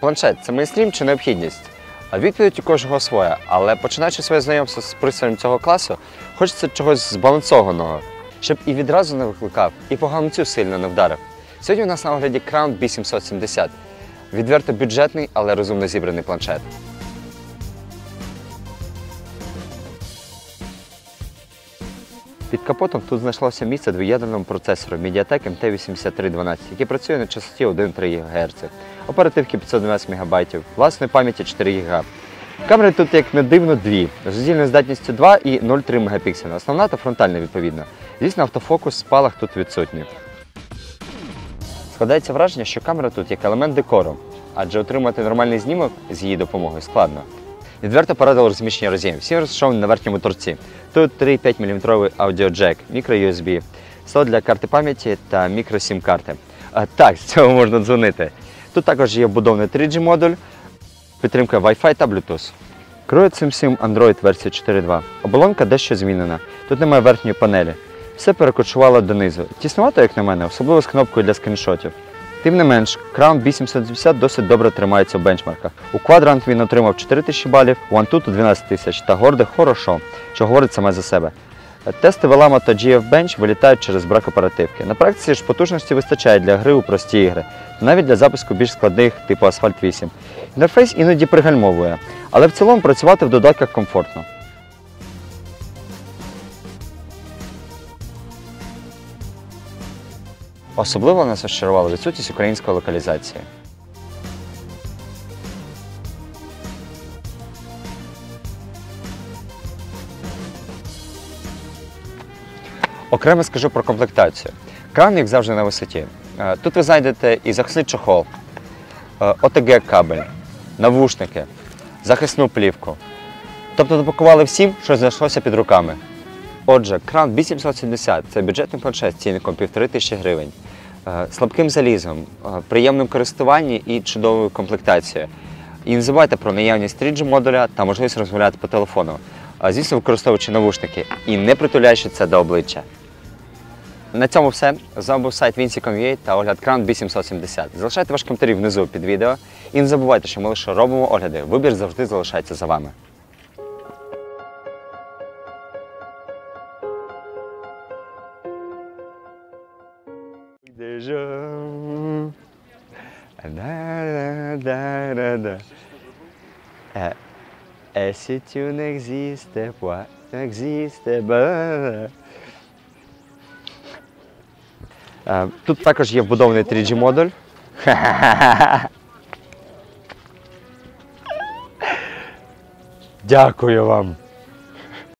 Планшет це мейнстрім чи необхідність? Відповідь у кожного своя, але починаючи своє знайомство з пристроєм цього класу, хочеться чогось збалансованого, щоб і відразу не викликав, і по гаманцю сильно не вдарив. Сьогодні у нас на огляді Crown B770. Відверто бюджетний, але розумно зібраний планшет. Під капотом тут знайшлося місце двоєднаному процесору MediaTek MT8312, який працює на частоті 1,3 ГГц, оперативки 512 МБ, власної пам'яті 4 ГБ. Камери тут, як не дивно, дві з роздільною здатністю 2 і 0,3 Мп. Основна та фронтальна відповідно. Звісно, автофокус спалах тут відсутній. Складається враження, що камера тут як елемент декору, адже отримати нормальний знімок з її допомогою складно. Відверто порадило розміщення роз'ємів. Всі розташовані на верхньому торці. Тут 3,5 мм аудіоджек, мікро-USB, слот для карти пам'яті та мікро-сім карти. А, так, з цього можна дзвонити. Тут також є вбудований 3G модуль, підтримка Wi-Fi та Bluetooth. Керує цим всім Android версія 4.2. Оболонка дещо змінена. Тут немає верхньої панелі. Все перекочувало донизу. Тіснувато, як на мене, особливо з кнопкою для скріншотів. Тим не менш, Crown B770 досить добре тримається в бенчмарках. У Quadrant він отримав 4000 балів, у Antutu 12 тисяч та горде хорошо, що говорить саме за себе. Тести Velamo та GF Bench вилітають через брак оперативки. На практиці ж потужності вистачає для гри у прості ігри, навіть для запуску більш складних, типу Asphalt 8. Інтерфейс іноді пригальмовує, але в цілому працювати в додатках комфортно. Особливо нас розчарувала відсутність української локалізації. Окремо скажу про комплектацію. Кран, як завжди, на висоті. Е, Тут ви знайдете і захисний чохол, ОТГ-кабель, навушники, захисну плівку. Тобто допакували всім, що знайшлося під руками. Отже, кран B770 це бюджетний планшет з цінником 1500 гривень, е, слабким залізом, е, приємним користуванні і чудовою комплектацією. І не забувайте про наявність 3G модуля та можливість розмовляти по телефону, звісно, використовуючи навушники і не притуляючи це до обличчя. На цьому все. З вами був сайт Vinci.com.ua та огляд кран B770. Залишайте ваші коментарі внизу під відео. І не забувайте, що ми лише робимо огляди. Вибір завжди залишається за вами. Euh, Et si tu n'existais pas, n'existais. Е, Тут також є вбудований 3G модуль. Дякую вам.